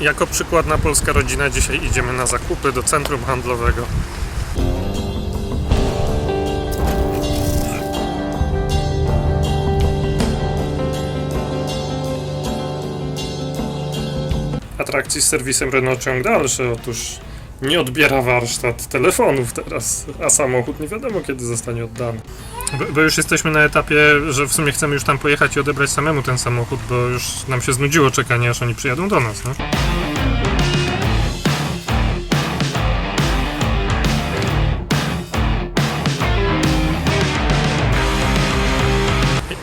Jako przykładna polska rodzina dzisiaj idziemy na zakupy do centrum handlowego. Atrakcji z serwisem Renault ciąg dalszy. Otóż nie odbiera warsztat telefonów teraz, a samochód nie wiadomo kiedy zostanie oddany. Bo, bo już jesteśmy na etapie, że w sumie chcemy już tam pojechać i odebrać samemu ten samochód, bo już nam się znudziło czekanie, aż oni przyjadą do nas. No?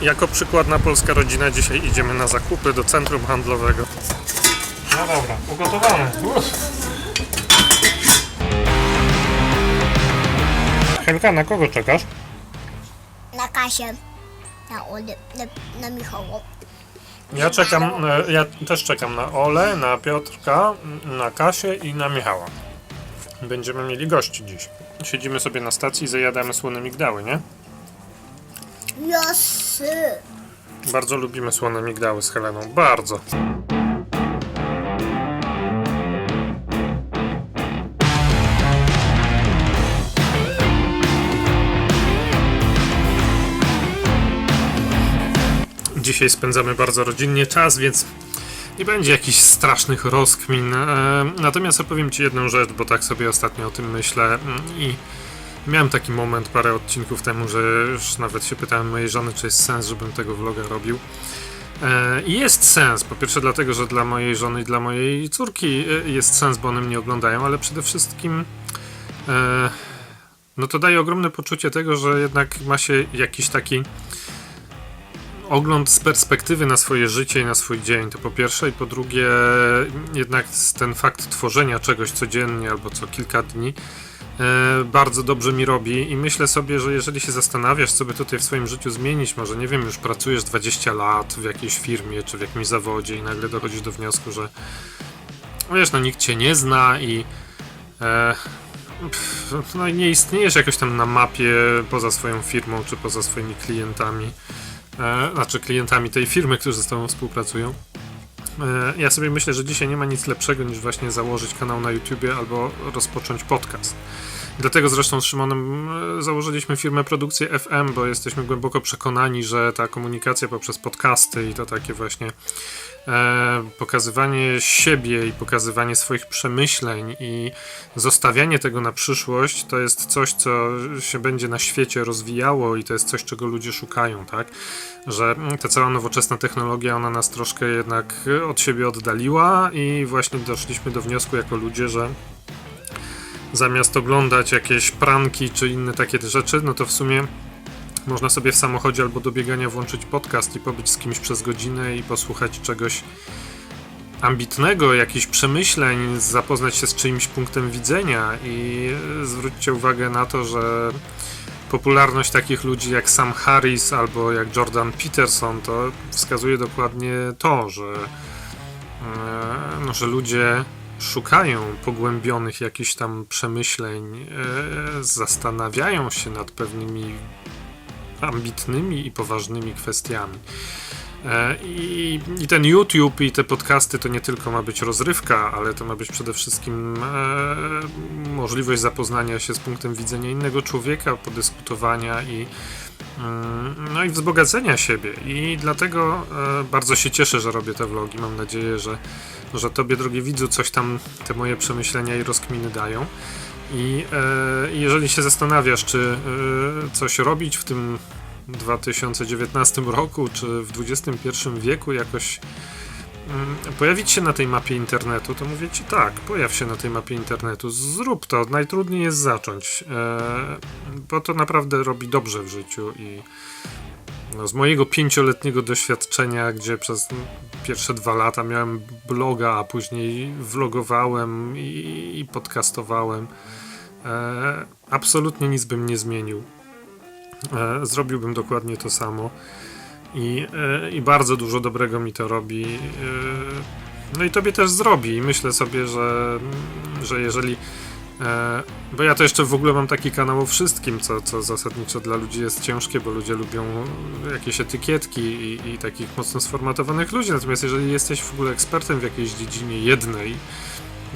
Jako przykładna polska rodzina dzisiaj idziemy na zakupy do centrum handlowego. No dobra, ugotowane. Henka, na kogo czekasz? na Kasię, na Olę, na, na Michała. Ja czekam, e, ja też czekam na Ole, na Piotrka, na Kasię i na Michała. Będziemy mieli gości dziś. Siedzimy sobie na stacji i zajadamy słone migdały, nie? Jasy. Bardzo lubimy słone migdały z Heleną, bardzo. Dzisiaj spędzamy bardzo rodzinnie czas, więc nie będzie jakichś strasznych rozkmin. E, Natomiast opowiem Ci jedną rzecz, bo tak sobie ostatnio o tym myślę mm, i miałem taki moment parę odcinków temu, że już nawet się pytałem mojej żony, czy jest sens, żebym tego vloga robił. E, I jest sens. Po pierwsze, dlatego, że dla mojej żony i dla mojej córki e, jest sens, bo one mnie oglądają, ale przede wszystkim. No to daje ogromne poczucie tego, że jednak ma się jakiś taki ogląd z perspektywy na swoje życie i na swój dzień, to po pierwsze, i po drugie, jednak ten fakt tworzenia czegoś codziennie albo co kilka dni e, bardzo dobrze mi robi i myślę sobie, że jeżeli się zastanawiasz, co by tutaj w swoim życiu zmienić, może nie wiem, już pracujesz 20 lat w jakiejś firmie czy w jakimś zawodzie i nagle dochodzisz do wniosku, że wiesz, no nikt cię nie zna i e, pff, no nie istniejesz jakoś tam na mapie poza swoją firmą czy poza swoimi klientami e, znaczy klientami tej firmy, którzy z Tobą współpracują. E, ja sobie myślę, że dzisiaj nie ma nic lepszego niż właśnie założyć kanał na YouTubie albo rozpocząć podcast. Dlatego zresztą z Szymonem założyliśmy firmę Produkcję FM, bo jesteśmy głęboko przekonani, że ta komunikacja poprzez podcasty i to takie właśnie pokazywanie siebie i pokazywanie swoich przemyśleń i zostawianie tego na przyszłość to jest coś, co się będzie na świecie rozwijało i to jest coś, czego ludzie szukają, tak? Że ta cała nowoczesna technologia, ona nas troszkę jednak od siebie oddaliła i właśnie doszliśmy do wniosku jako ludzie, że zamiast oglądać jakieś pranki czy inne takie rzeczy, no to w sumie można sobie w samochodzie albo do biegania włączyć podcast i pobyć z kimś przez godzinę i posłuchać czegoś ambitnego, jakichś przemyśleń, zapoznać się z czyimś punktem widzenia. I zwróćcie uwagę na to, że popularność takich ludzi jak Sam Harris albo jak Jordan Peterson to wskazuje dokładnie to, że, e, no, że ludzie szukają pogłębionych jakichś tam przemyśleń, e, zastanawiają się nad pewnymi ambitnymi i poważnymi kwestiami. E, I, I ten YouTube i te podcasty to nie tylko ma być rozrywka, ale to ma być przede wszystkim e, możliwość zapoznania się z punktem widzenia innego człowieka, podyskutowania i, mm, no i wzbogacenia siebie. I dlatego e, bardzo się cieszę, że robię te vlogi. Mam nadzieję, że, że Tobie, drogi widzu, coś tam te moje przemyślenia i rozkminy dają. I e, jeżeli się zastanawiasz, czy e, coś robić w tym 2019 roku, czy w XXI wieku jakoś mm, pojawić się na tej mapie internetu, to mówię ci tak, pojaw się na tej mapie internetu, zrób to. Najtrudniej jest zacząć, e, bo to naprawdę robi dobrze w życiu i no, z mojego pięcioletniego doświadczenia, gdzie przez pierwsze dwa lata miałem bloga, a później vlogowałem i, i podcastowałem, absolutnie nic bym nie zmienił. E, zrobiłbym dokładnie to samo. I, e, I bardzo dużo dobrego mi to robi. E, no i tobie też zrobi. Myślę sobie, że, że jeżeli E, bo ja to jeszcze w ogóle mam taki kanał o wszystkim, co, co zasadniczo dla ludzi jest ciężkie, bo ludzie lubią jakieś etykietki i, i takich mocno sformatowanych ludzi. Natomiast jeżeli jesteś w ogóle ekspertem w jakiejś dziedzinie jednej,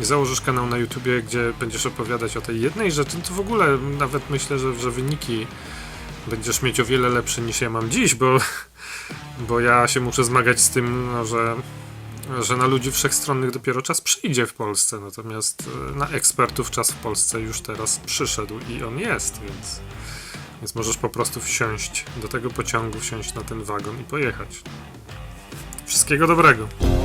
i założysz kanał na YouTubie, gdzie będziesz opowiadać o tej jednej rzeczy, to w ogóle nawet myślę, że, że wyniki będziesz mieć o wiele lepsze niż ja mam dziś, bo, bo ja się muszę zmagać z tym, no, że, że na ludzi wszechstronnych dopiero czas przyjdzie w Polsce, natomiast e, na ekspertów czas w Polsce już teraz przyszedł i on jest, więc, więc możesz po prostu wsiąść do tego pociągu, wsiąść na ten wagon i pojechać. Wszystkiego dobrego.